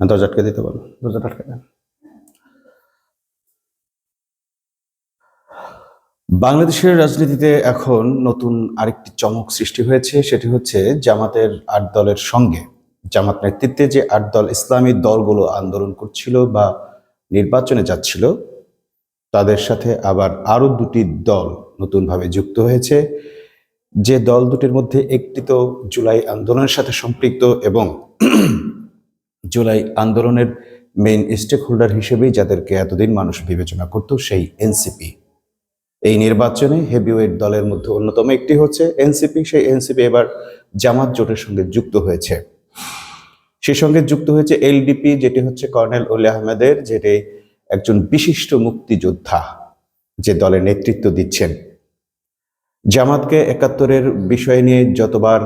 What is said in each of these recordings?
দরজা আটকে দিতে বলো দরজা আটকে দেন। বাংলাদেশের রাজনীতিতে এখন নতুন আরেকটি চমক সৃষ্টি হয়েছে সেটি হচ্ছে জামাতের আট দলের সঙ্গে। জামাত নেতৃত্বে যে আট দল ইসলামী দলগুলো আন্দোলন করছিল বা নির্বাচনে যাচ্ছিল তাদের সাথে আবার আরও দুটি দল নতুনভাবে যুক্ত হয়েছে। যে দল দুটির মধ্যে একটি তো জুলাই আন্দোলনের সাথে সম্পৃক্ত এবং জুলাই আন্দোলনের মেইন স্টেক হোল্ডার হিসেবেই যাদেরকে এতদিন মানুষ বিবেচনা করত সেই এনসিপি। এই নির্বাচনে হেভিওয়েট দলের মধ্যে অন্যতম একটি হচ্ছে এনসিপি। সেই এনসিপি এবার জামাত জোটের সঙ্গে যুক্ত হয়েছে। সেই সঙ্গে যুক্ত হয়েছে এলডিপি, যেটি হচ্ছে কর্নেল ওলি আহমেদের, যেটি একজন বিশিষ্ট মুক্তিযোদ্ধা যে দলের নেতৃত্ব দিচ্ছেন। জামাতকে একাত্তরের বিষয় নিয়ে যতবার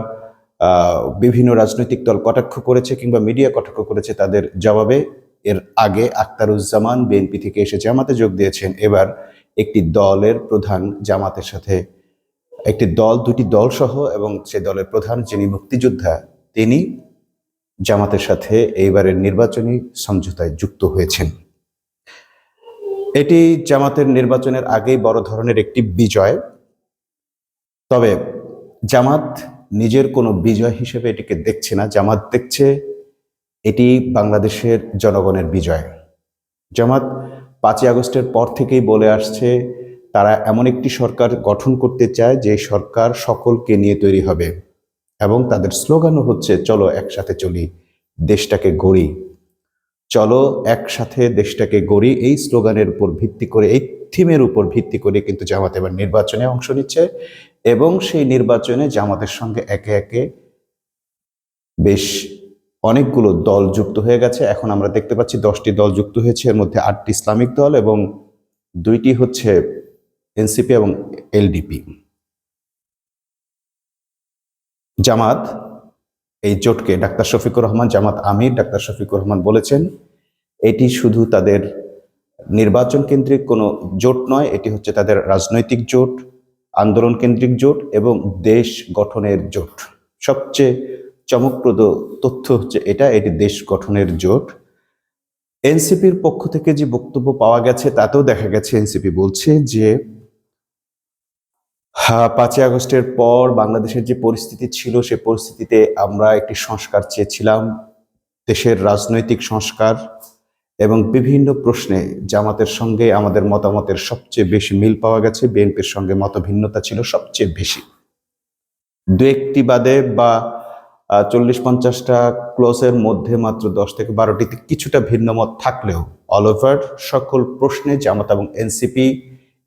বিভিন্ন রাজনৈতিক দল কটাক্ষ করেছে কিংবা মিডিয়া কটাক্ষ করেছে তাদের জবাবে। এর আগে আক্তারুজ্জামান বিএনপি থেকে এসে জামাতে যোগ দিয়েছেন। এবার একটি দলের প্রধান জামাতের সাথে, একটি দল, দুটি দল সহ এবং সে দলের প্রধান যিনি মুক্তিযোদ্ধা, তিনি জামাতের সাথে এইবারের নির্বাচনী সমঝোতায় যুক্ত হয়েছেন। এটি জামাতের নির্বাচনের আগেই বড় ধরনের একটি বিজয়। তবে জামাত নিজের কোনো বিজয় হিসেবে এটিকে দেখছে না। জামাত দেখছে এটি বাংলাদেশের জনগণের বিজয়। জামাত পাঁচই আগস্টের পর থেকেই বলে আসছে, তারা এমন একটি সরকার গঠন করতে চায় যে সরকার সকলকে নিয়ে তৈরি হবে এবং তাদের স্লোগানও হচ্ছে, চলো একসাথে চলি, দেশটাকে গড়ি। চলো একসাথে দেশটাকে গড়ি, এই স্লোগানের উপর ভিত্তি করে, এই থিমের উপর ভিত্তি করে কিন্তু জামাত এবার নির্বাচনে অংশ নিচ্ছে। এবং সেই নির্বাচনে জামাতের সঙ্গে একে একে বেশ অনেকগুলো দল যুক্ত হয়ে গেছে। এখন আমরা দেখতে পাচ্ছি দশটি দল যুক্ত হয়েছে। এর মধ্যে আটটি ইসলামিক দল এবং দুইটি হচ্ছে এনসিপি এবং এলডিপি। জামাত, এই জোটকে ডাক্তার শফিকুর রহমান, জামাত আমির, ডাক্তার শফিকুর রহমান বলেছেন, এটি শুধু তাদের নির্বাচন কেন্দ্রিক কোনো জোট নয়, এটি হচ্ছে তাদের রাজনৈতিক জোট। আন্দোলন কেন্দ্রিক জোট এবং দেশ গঠনের জোট। সবচেয়ে চমকপ্রদ তথ্য হচ্ছে এটা, এটি দেশ গঠনের জোট। এনসিপির পক্ষ থেকে যে বক্তব্য পাওয়া গেছে, তাতেও দেখা গেছে, এনসিপি বলছে যে পাঁচই আগস্টের পর বাংলাদেশের যে পরিস্থিতি ছিল, সে পরিস্থিতিতে আমরা একটি সংস্কার চেয়েছিলাম। দেশের রাজনৈতিক সংস্কার এবং বিভিন্ন প্রশ্নে জামাতের সঙ্গে আমাদের মতামতের সবচেয়ে বেশি মিল পাওয়া গেছে, বিএনপির সঙ্গে মতভিন্নতা ছিল সবচেয়ে বেশি। দু একটি বাদে বা চল্লিশ পঞ্চাশটা ক্লোজের মধ্যে মাত্র দশ থেকে বারোটিতে কিছুটা ভিন্ন মত থাকলেও অল ওভার সকল প্রশ্নে জামাত এবং এনসিপি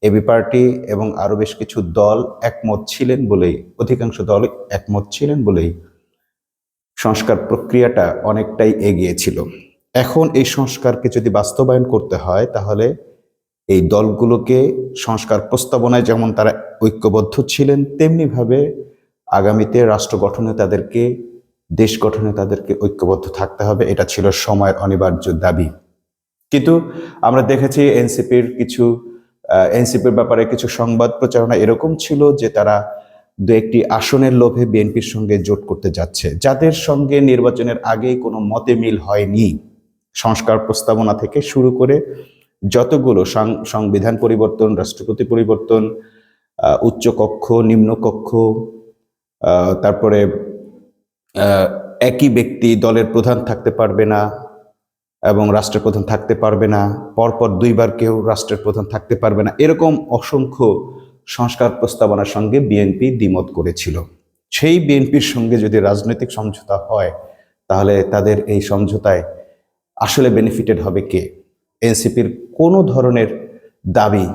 এবি পার্টি এবং আরও বেশ কিছু দল একমত ছিলেন বলেই, অধিকাংশ দল একমত ছিলেন বলেই সংস্কার প্রক্রিয়াটা অনেকটাই এগিয়েছিল এখন এই সংস্কারকে যদি বাস্তবায়ন করতে হয়, তাহলে এই দলগুলোকে সংস্কার প্রস্তাবনায় যেমন তারা ঐক্যবদ্ধ ছিলেন, তেমনিভাবে আগামীতে রাষ্ট্র গঠনে তাদেরকে, দেশ গঠনে তাদেরকে ঐক্যবদ্ধ থাকতে হবে। এটা ছিল সময়ের অনিবার্য দাবি। কিন্তু আমরা দেখেছি এনসিপির কিছু এনসিপির ব্যাপারে কিছু সংবাদ প্রচারণা এরকম ছিল যে তারা দু একটি আসনের লোভে বিএনপির সঙ্গে জোট করতে যাচ্ছে। যাদের সঙ্গে নির্বাচনের আগেই কোনো মতে মিল হয়নি। সংস্কার প্রস্তাবনা থেকে শুরু করে যতগুলো সংবিধান পরিবর্তন রাষ্ট্রপতি পরিবর্তন আহ, উচ্চ কক্ষ নিম্ন কক্ষ তারপরে একই ব্যক্তি দলের প্রধান থাকতে পারবে না এবং রাষ্ট্রের প্রধান থাকতে পারবে না পরপর দুইবার কেউ রাষ্ট্রের প্রধান থাকতে পারবে না এরকম অসংখ্য সংস্কার প্রস্তাবনার সঙ্গে বিএনপি দ্বিমত করেছিল। সেই বিএনপির সঙ্গে যদি রাজনৈতিক সমঝোতা হয় তাহলে তাদের এই সমঝোতায় আসলে বেনিফিটেড হবে কে? এনসিপির কোনো ধরনের দাবি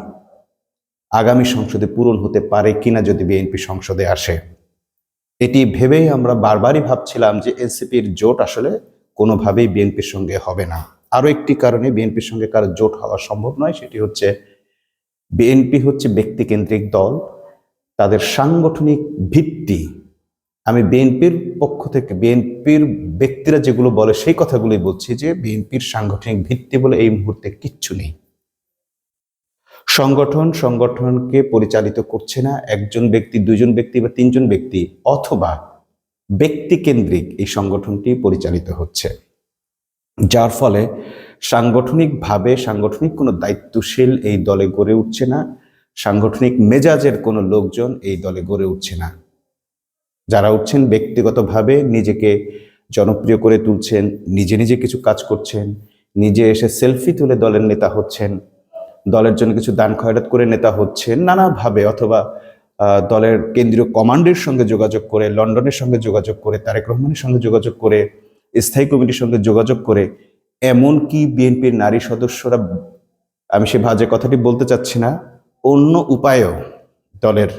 আগামী সংসদে পূরণ হতে পারে কিনা যদি বিএনপি সংসদে আসে? এটি ভেবেই আমরা বারবারই ভাবছিলাম যে এনসিপির জোট আসলে কোনোভাবেই বিএনপির সঙ্গে হবে না। আরও একটি কারণে বিএনপির সঙ্গে কারও জোট হওয়া সম্ভব নয়, সেটি হচ্ছে বিএনপি হচ্ছে ব্যক্তিকেন্দ্রিক দল, তাদের সাংগঠনিক ভিত্তি। আমি বিএনপির পক্ষ থেকে বিএনপির ব্যক্তিরা যেগুলো বলে, সেই কথাগুলোই বলছি যে বিএনপির সাংগঠনিক ভিত্তি বলে এই মুহূর্তে কিচ্ছু নেই। সংগঠন সংগঠনকে পরিচালিত করছে না একজন ব্যক্তি দুজন ব্যক্তি বা তিনজন ব্যক্তি, অথবা ব্যক্তিকেন্দ্রিক এই সংগঠনটি পরিচালিত হচ্ছে। যার ফলে সাংগঠনিকভাবে সাংগঠনিক কোনো দায়িত্বশীল এই দলে গড়ে উঠছে না, সাংগঠনিক মেজাজের কোনো লোকজন এই দলে গড়ে উঠছে না। যারা উঠছেন ব্যক্তিগতভাবে নিজেকে জনপ্রিয় করে তুলছেন, নিজে নিজে কিছু কাজ করছেন, নিজে এসে সেলফি তুলে দলের নেতা হচ্ছেন, দলের জন্য কিছু দান খয়রাত করে নেতা হচ্ছেন, নানাভাবে অথবা দলের কেন্দ্রীয় কমান্ডের সঙ্গে যোগাযোগ করে, লন্ডনের সঙ্গে যোগাযোগ করে, তারেক রহমানের সঙ্গে যোগাযোগ করে, স্থায়ী কমিটির সঙ্গে যোগাযোগ করে এমনকি বিএনপির নারী সদস্যরা, আমি সে ভাজে কথাটি বলতে চাচ্ছি না, অন্য উপায়েও দলের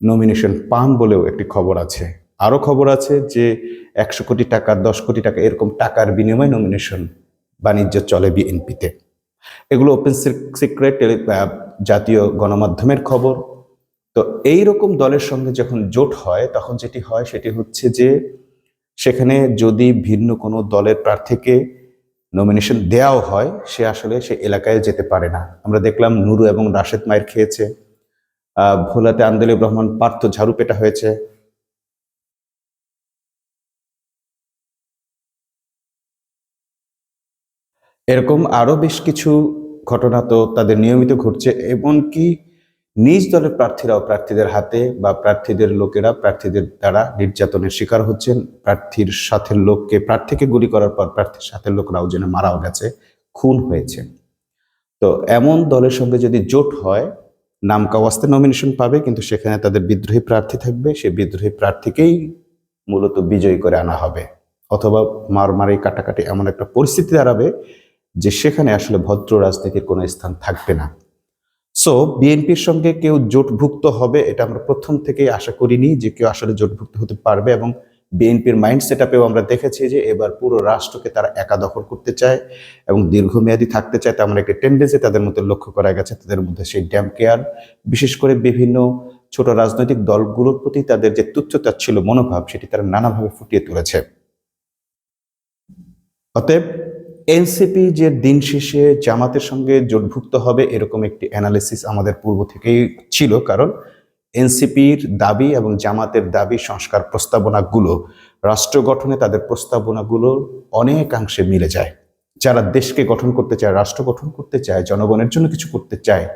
নমিনেশন পান বলেও একটি খবর আছে। আরও খবর আছে যে একশো কোটি টাকা, দশ কোটি টাকা এরকম টাকার বিনিময়ে নমিনেশন বাণিজ্য চলে বিএনপিতে। এগুলো ওপেন সিক্রেট জাতীয় গণমাধ্যমের খবর। তো এই রকম দলের সঙ্গে যখন জোট হয়, তখন যেটি হয় সেটি হচ্ছে যে সেখানে যদি ভিন্ন কোনো দলের প্রার্থীকে নমিনেশন দেওয়াও হয়, সে আসলে সে এলাকায় যেতে পারে না। আমরা দেখলাম নুরু এবং রাশেদ মায়ের খেয়েছে। ভোলাতে আন্দোলিব রহমান পার্থ ঝাড়ু পেটা হয়েছে। এরকম আরও বেশ কিছু ঘটনা তো তাদের নিয়মিত ঘটছে, এমনকি নিজ দলের প্রার্থীরাও প্রার্থীদের হাতে বা প্রার্থীদের লোকেরা প্রার্থীদের দ্বারা নির্যাতনের শিকার হচ্ছেন। প্রার্থীর সাথে লোককে, প্রার্থীকে গুলি করার পর প্রার্থীর সাথে লোকরাও যেন মারাও গেছে, খুন হয়েছে। তো এমন দলের সঙ্গে যদি জোট হয় নাম কাওয়াস্তে নমিনেশন পাবে, কিন্তু সেখানে তাদের বিদ্রোহী প্রার্থী থাকবে। সেই বিদ্রোহী প্রার্থীকেই মূলত বিজয়ী করে আনা হবে। অথবা মারমারি, কাটাকাটি এমন একটা পরিস্থিতি দাঁড়াবে যে সেখানে আসলে ভদ্র রাজনীতির কোনো স্থান থাকবে না। সো বিএনপির সঙ্গে কেউ জোটভুক্ত হবে এটা আমরা প্রথম থেকেই আশা করিনি যে কেউ আসলে জোটভুক্ত হতে পারবে এবং বিএনপির মাইন্ড সেট আমরা দেখেছি যে এবার পুরো রাষ্ট্রকে তারা একা দখল করতে চায় এবং দীর্ঘমেয়াদী থাকতে চায়। তেমন একটা টেন্ডেন্সি তাদের মধ্যে লক্ষ্য করা গেছে, তাদের মধ্যে সেই ড্যাম কেয়ার বিশেষ করে বিভিন্ন ছোট রাজনৈতিক দলগুলোর প্রতি তাদের যে তুচ্ছতা ছিল মনোভাব, সেটি তারা নানাভাবে ফুটিয়ে তুলেছে। অতএব এনসিপি যে দিন শেষে জামাতের সঙ্গে জোটভুক্ত হবে এরকম একটি অ্যানালিসিস আমাদের পূর্ব থেকেই ছিল, কারণ এনসিপির দাবি এবং জামাতের দাবি সংস্কার প্রস্তাবনাগুলো, রাষ্ট্র গঠনে তাদের প্রস্তাবনাগুলো অনেকাংশে মিলে যায়। যারা দেশকে গঠন করতে চায়, রাষ্ট্র গঠন করতে চায়, জনগণের জন্য কিছু করতে চায়,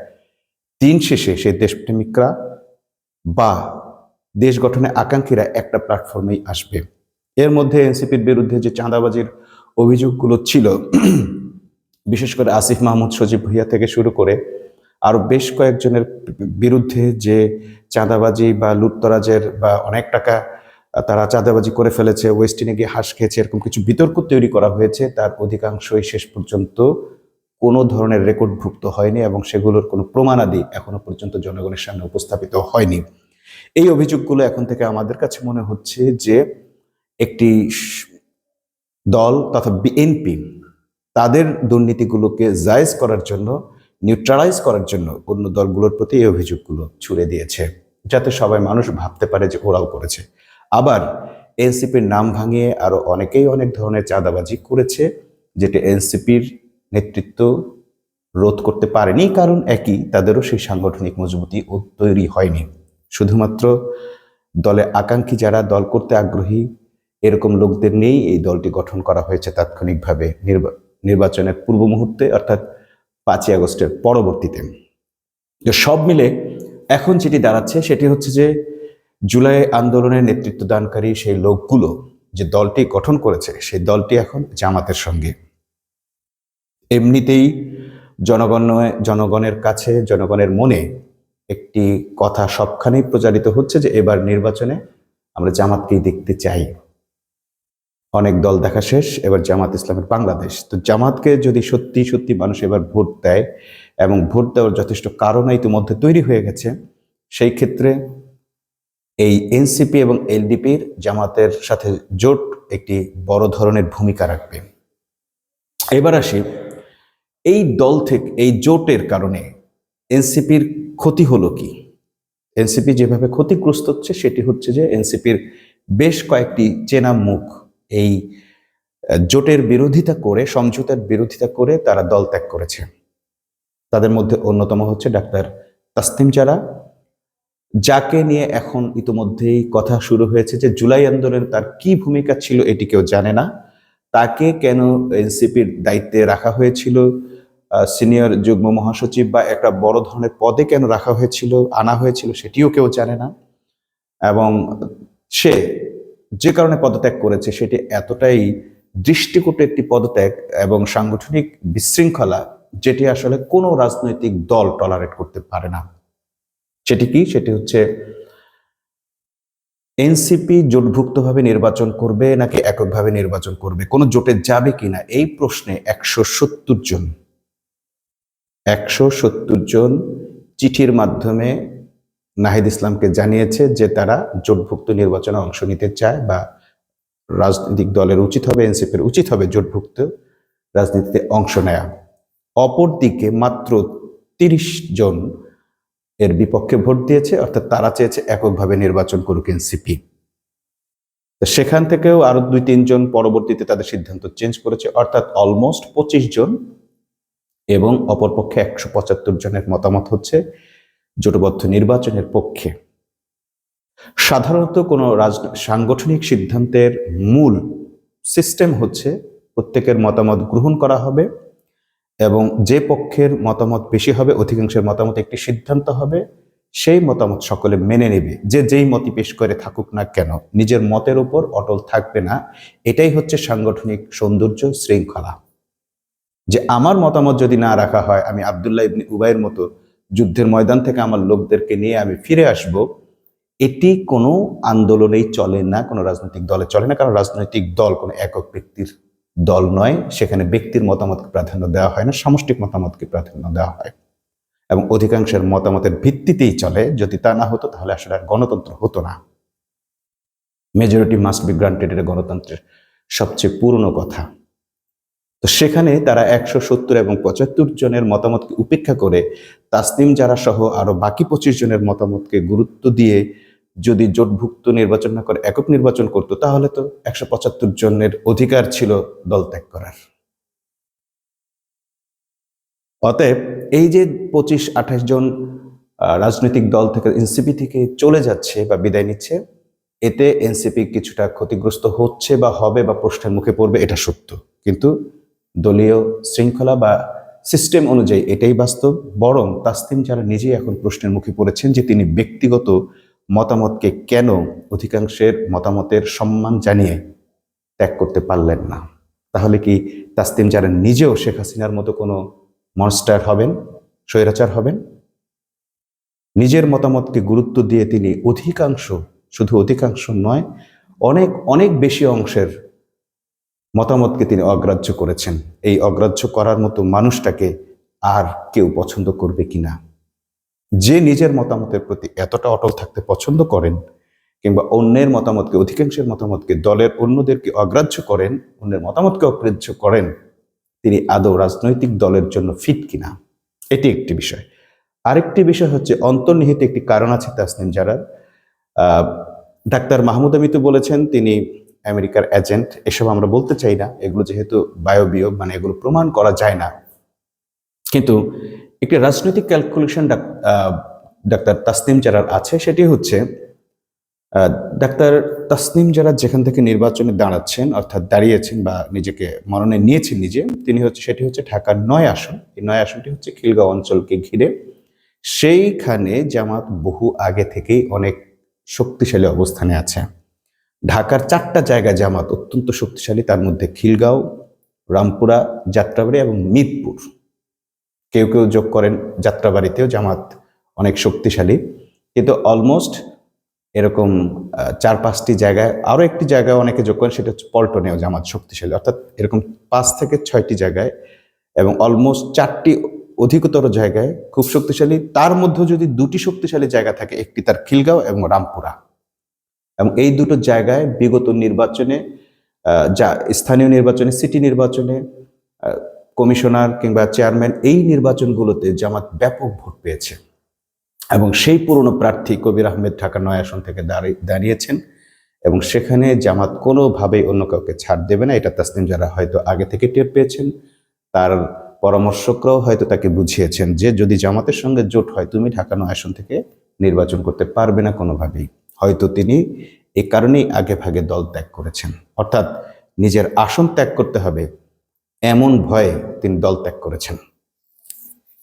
দিন শেষে সেই দেশপ্রেমিকরা বা দেশ গঠনে আকাঙ্ক্ষীরা একটা প্ল্যাটফর্মেই আসবে। এর মধ্যে এনসিপির বিরুদ্ধে যে চাঁদাবাজির অভিযোগগুলো ছিল। বিশেষ করে আসিফ মাহমুদ সজীব ভুইয়া থেকে শুরু করে আরও বেশ কয়েকজনের বিরুদ্ধে যে চাঁদাবাজি বা লুটতরাজের বা অনেক টাকা তারা চাঁদাবাজি করে ফেলেছে ওয়েস্টিনে গিয়ে হাঁস খেয়েছে, এরকম কিছু বিতর্ক তৈরি করা হয়েছে, তার অধিকাংশই শেষ পর্যন্ত কোনো ধরনের রেকর্ডভুক্ত হয়নি এবং সেগুলোর কোনো প্রমাণাদি এখনও পর্যন্ত জনগণের সামনে উপস্থাপিত হয়নি। এই অভিযোগগুলো এখন থেকে আমাদের কাছে মনে হচ্ছে যে একটি দল তথা বিএনপি তাদের দুর্নীতিগুলোকে জায়েজ করার জন্য নিউট্রালাইজ করার জন্য অন্য দলগুলোর প্রতি এই অভিযোগগুলো ছুড়ে দিয়েছে, যাতে সবাই মানুষ ভাবতে পারে যে ওরাও করেছে। আবার এনসিপির নাম ভাঙিয়ে আরও অনেকেই অনেক ধরনের চাঁদাবাজি করেছে, যেটা এনসিপির নেতৃত্ব রোধ করতে পারেনি, কারণ একই তাদেরও সেই সাংগঠনিক মজবুতি তৈরি হয়নি। শুধুমাত্র দলে আকাঙ্ক্ষী যারা দল করতে আগ্রহী এরকম লোকদের নিয়েই এই দলটি গঠন করা হয়েছে তাৎক্ষণিকভাবে নির্বা- নির্বাচনের পূর্ব মুহূর্তে, অর্থাৎ পাঁচই আগস্টের পরবর্তীতে। তো সব মিলে এখন যেটি দাঁড়াচ্ছে সেটি হচ্ছে যে জুলাই আন্দোলনের নেতৃত্ব দানকারী সেই লোকগুলো যে দলটি গঠন করেছে, সেই দলটি এখন জামাতের সঙ্গে। এমনিতেই জনগণ জনগণের কাছে, জনগণের মনে একটি কথা সবখানেই প্রচারিত হচ্ছে যে এবার নির্বাচনে আমরা জামাতকেই দেখতে চাই। অনেক দল দেখা শেষ, এবার জামাত ইসলামের বাংলাদেশ। তো জামাতকে যদি সত্যি সত্যি মানুষ এবার ভোট দেয় এবং ভোট দেওয়ার যথেষ্ট কারণ ইতিমধ্যে তৈরি হয়ে গেছে, সেই ক্ষেত্রে এই এনসিপি এবং এলডিপির জামাতের সাথে জোট একটি বড় ধরনের ভূমিকা রাখবে। এবার আসি, এই দল থেকে, এই জোটের কারণে এনসিপির ক্ষতি হলো কি? এনসিপি যেভাবে ক্ষতিগ্রস্ত হচ্ছে, সেটি হচ্ছে যে এনসিপির বেশ কয়েকটি চেনা মুখ এই জোটের বিরোধিতা করে, সমঝোতার বিরোধিতা করে তারা দল ত্যাগ করেছে। তাদের মধ্যে অন্যতম হচ্ছে ডাক্তার তাসনিম যারা যাকে নিয়ে এখন ইতোমধ্যেই কথা শুরু হয়েছে যে জুলাই আন্দোলনে তার কি ভূমিকা ছিল এটি কেউ জানে না। তাকে কেন এনসিপির দায়িত্বে রাখা হয়েছিল? সিনিয়র যুগ্ম মহাসচিব বা একটা বড় ধরনের পদে কেন রাখা হয়েছিল, আনা হয়েছিল সেটিও কেউ জানে না। এবং সে যে কারণে পদত্যাগ করেছে সেটি এতটাই দৃষ্টিকটু একটি পদত্যাগ এবং সাংগঠনিক বিশৃঙ্খলা যেটি আসলে কোনো রাজনৈতিক দল টলারেট করতে পারে না। সেটি কি? সেটি হচ্ছে এনসিপি জোটভুক্তভাবে নির্বাচন করবে নাকি এককভাবে নির্বাচন করবে? কোনো জোটে যাবে কিনা? এই প্রশ্নে একশো সত্তর জন, একশো সত্তর জন চিঠির মাধ্যমে নাহিদ ইসলামকে জানিয়েছে যে তারা জোটভুক্ত নির্বাচনে অংশ নিতে চায় বা রাজনৈতিক দলের উচিত হবে, এনসিপির উচিত হবে জোটভুক্ত রাজনীতিতে অংশ নেয়া। অপরদিকে মাত্র তিরিশ জন এর বিপক্ষে ভোট দিয়েছে, অর্থাৎ তারা চেয়েছে এককভাবে নির্বাচন করুক এনসিপি। সেখান থেকেও আরও দুই তিনজন পরবর্তীতে তাদের সিদ্ধান্ত চেঞ্জ করেছে, অর্থাৎ অলমোস্ট পঁচিশ জন এবং অপরপক্ষে একশো পঁচাত্তর জনের মতামত হচ্ছে জোটবদ্ধ নির্বাচনের পক্ষে। সাধারণত কোনো রাজ, সাংগঠনিক সিদ্ধান্তের মূল সিস্টেম হচ্ছে প্রত্যেকের মতামত গ্রহণ করা হবে এবং যে পক্ষের মতামত বেশি হবে, অধিকাংশের মতামত একটি সিদ্ধান্ত হবে, সেই মতামত সকলে মেনে নেবে। যে যেই মতি পেশ করে থাকুক না কেন, নিজের মতের উপর অটল থাকবে না, এটাই হচ্ছে সাংগঠনিক সৌন্দর্য শৃঙ্খলা। যে আমার মতামত যদি না রাখা হয়, আমি আবদুল্লাহ ইবনি উবাইয়ের মতো যুদ্ধের ময়দান থেকে আমার লোকদেরকে নিয়ে আমি ফিরে আসব, এটি কোনো আন্দোলনেই চলে না, কোনো রাজনৈতিক দলে চলে না, কারণ রাজনৈতিক দল কোনো একক ব্যক্তির দল নয়। সেখানে ব্যক্তির মতামতকে প্রাধান্য দেওয়া হয় না, সামষ্টিক মতামতকে প্রাধান্য দেওয়া হয়। এবং অধিকাংশের মতামতের ভিত্তিতেই চলে, যদি তা না হতো তাহলে আসলে আর গণতন্ত্র হতো না। মেজরিটি মাস্ট বি গ্রান্টেড এটা গণতন্ত্রের সবচেয়ে পুরনো কথা। তো সেখানে তারা একশো সত্তর এবং পঁচাত্তর জনের মতামতকে উপেক্ষা করে তাসনিম যারা সহ আরও বাকি পঁচিশ জনের মতামতকে গুরুত্ব দিয়ে যদি জোটভুক্ত নির্বাচন না করে একক নির্বাচন করতো, তাহলে তো একশো পঁচাত্তর জনের অধিকার ছিল দল ত্যাগ করার। অতএব এই যে পঁচিশ আঠাশ জন রাজনৈতিক দল থেকে, এনসিপি থেকে চলে যাচ্ছে বা বিদায় নিচ্ছে, এতে এনসিপি কিছুটা ক্ষতিগ্রস্ত হচ্ছে বা হবে বা প্রশ্নের মুখে পড়বে, এটা সত্য। কিন্তু দলীয় শৃঙ্খলা বা সিস্টেম অনুযায়ী এটাই বাস্তব, বরং তাসতিম যারা নিজেই এখন প্রশ্নের মুখে পড়েছেন যে তিনি ব্যক্তিগত মতামতকে কেন অধিকাংশের মতামতের সম্মান জানিয়ে ত্যাগ করতে পারলেন না। তাহলে কি তাসতিম যারা নিজেও শেখ হাসিনার মতো কোনো মনস্টার হবেন, স্বৈরাচার হবেন? নিজের মতামতকে গুরুত্ব দিয়ে তিনি অধিকাংশ, শুধু অধিকাংশ নয়, অনেক অনেক বেশি অংশের মতামতকে তিনি অগ্রাহ্য করেছেন। এই অগ্রাহ্য করার মতো মানুষটাকে আর কেউ পছন্দ করবে কিনা? যে নিজের মতামতের প্রতি এতটা অটল থাকতে পছন্দ করেন কিংবা অন্যের মতামতকে, অধিকাংশের মতামতকে, দলের অন্যদেরকে অগ্রাহ্য করেন, অন্যের মতামতকে অগ্রাহ্য করেন, তিনি আদৌ রাজনৈতিক দলের জন্য ফিট কিনা? এটি একটি বিষয়। আরেকটি বিষয় হচ্ছে, অন্তর্নিহিত একটি কারণ আছে তাসনিম যারা ডাক্তার মাহমুদ আমিতু বলেছেন, তিনি আমেরিকার এজেন্ট এসব আমরা বলতে চাই না। এগুলো যেহেতু বায়বীয় মানে এগুলো প্রমাণ করা যায় না। কিন্তু একটি রাজনৈতিক ক্যালকুলেশন ডাক্তার তাসনিম যারার আছে, সেটি হচ্ছে ডাক্তার তাসনিম যারা যেখান থেকে নির্বাচনে দাঁড়াচ্ছেন, অর্থাৎ দাঁড়িয়েছেন বা নিজেকে মনোনয়ন নিয়েছেন নিজে, তিনি হচ্ছে, সেটি হচ্ছে ঢাকার নয় আসন। এই নয় আসনটি হচ্ছে খিলগাঁও অঞ্চলকে ঘিরে। সেইখানে জামাত বহু আগে থেকেই অনেক শক্তিশালী অবস্থানে আছে। ঢাকার চারটা জায়গা জামাত অত্যন্ত শক্তিশালী, তার মধ্যে খিলগাঁও, রামপুরা, যাত্রাবাড়ি এবং মিরপুর। কেউ কেউ যোগ করেন যাত্রাবাড়িতেও জামাত অনেক শক্তিশালী। কিন্তু অলমোস্ট এরকম চার পাঁচটি জায়গায়, আরও একটি জায়গায় অনেকে যোগ করেন, সেটা হচ্ছে পল্টনেও জামাত শক্তিশালী। অর্থাৎ এরকম পাঁচ থেকে ছয়টি জায়গায় এবং অলমোস্ট চারটি অধিকতর জায়গায় খুব শক্তিশালী। তার মধ্যে যদি দুটি শক্তিশালী জায়গা থাকে, একটি তার খিলগাঁও এবং রামপুরা। এবং এই দুটো জায়গায় বিগত নির্বাচনে যা স্থানীয় নির্বাচনে, সিটি নির্বাচনে কমিশনার কিংবা চেয়ারম্যান, এই নির্বাচনগুলোতে জামাত ব্যাপক ভোট পেয়েছে। এবং সেই পুরনো প্রার্থী কবির আহমেদ ঢাকা নয় আসন থেকে দাঁড়িয়ে দাঁড়িয়েছেন এবং সেখানে জামাত কোনোভাবেই অন্য কাউকে ছাড় দেবে না। এটা তাসনিম যারা হয়তো আগে থেকে টের পেয়েছেন, তার পরামর্শকরাও হয়তো তাকে বুঝিয়েছেন যে যদি জামাতের সঙ্গে জোট হয়, তুমি ঢাকা নয় আসন থেকে নির্বাচন করতে পারবে না কোনোভাবেই। হয়তো তিনি এ কারণেই আগে ভাগে দল ত্যাগ করেছেন। অর্থাৎ নিজের আসন ত্যাগ করতে হবে, এমন ভয়ে তিনি দল ত্যাগ করেছেন।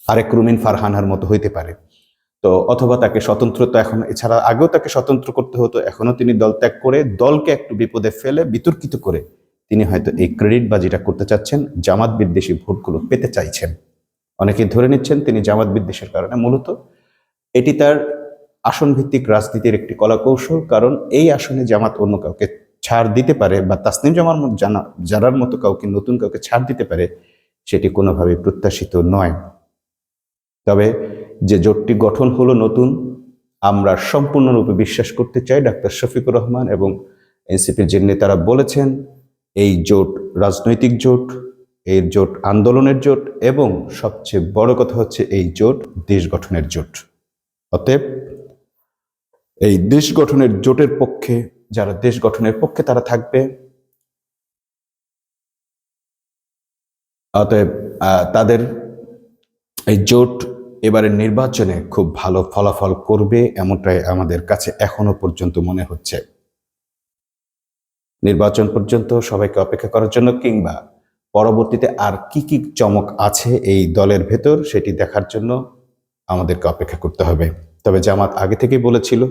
আরেক রুমিন ফারহানার মতো হইতে পারে। তো অথবা তাকে স্বতন্ত্রতা এখন, এছাড়া আগেও তাকে স্বতন্ত্র করতে হতো এখনও তিনি দল ত্যাগ করে দলকে একটু বিপদে ফেলে বিতর্কিত করে তিনি হয়তো এই ক্রেডিট বাজিটা করতে চাচ্ছেন, জামাত বিদ্বেষী ভোটগুলো পেতে চাইছেন। অনেকে ধরে নিচ্ছেন তিনি জামাত বিদ্বেষের কারণে, মূলত এটি তার আসন ভিত্তিক রাজনীতির একটি কলাকৌশল, কারণ এই আসনে জামাত অন্য কাউকে ছাড় দিতে পারে বা তাসনিম জামার জানা যারার মতো কাউকে, নতুন কাউকে ছাড় দিতে পারে, সেটি কোনোভাবে প্রত্যাশিত নয়। তবে যে জোটটি গঠন হলো নতুন, আমরা সম্পূর্ণরূপে বিশ্বাস করতে চাই ডাক্তার শফিকুর রহমান এবং এনসিপির যে নেতারা বলেছেন, এই জোট রাজনৈতিক জোট এই জোট আন্দোলনের জোট এবং সবচেয়ে বড় কথা হচ্ছে এই জোট দেশ গঠনের জোট। অতএব এই দেশ গঠনের জোটের পক্ষে, যারা দেশ গঠনের পক্ষে তারা থাকবে। অতএব তাদের এই জোট এবারের নির্বাচনে খুব ভালো ফলাফল করবে এমনটাই আমাদের কাছে এখনও পর্যন্ত মনে হচ্ছে। নির্বাচন পর্যন্ত সবাইকে অপেক্ষা করার জন্য কিংবা পরবর্তীতে আর কি কি চমক আছে এই দলের ভেতর সেটি দেখার জন্য আমাদেরকে অপেক্ষা করতে হবে। তবে জামাত আগে থেকেই বলেছিল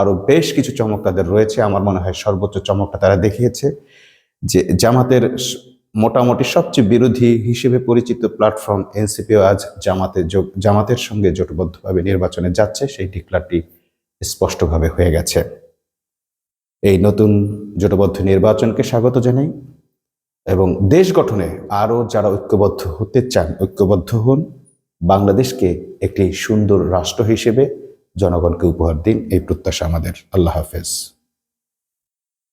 আরও বেশ কিছু চমক তাদের রয়েছে। আমার মনে হয় সর্বোচ্চ চমকটা তারা দেখিয়েছে যে জামাতের মোটামুটি সবচেয়ে বিরোধী হিসেবে পরিচিত প্ল্যাটফর্ম এনসিপিও আজ জামাতে যোগ, জামাতের সঙ্গে জোটবদ্ধভাবে নির্বাচনে যাচ্ছে। সেই ডিক্লারটি স্পষ্টভাবে হয়ে গেছে। এই নতুন জোটবদ্ধ নির্বাচনকে স্বাগত জানাই এবং দেশ গঠনে আরও যারা ঐক্যবদ্ধ হতে চান, ঐক্যবদ্ধ হন, বাংলাদেশকে একটি সুন্দর রাষ্ট্র হিসেবে জনগণকে উপহার দিন। এই প্রত্যাশা আমাদের। আল্লাহ হাফেজ।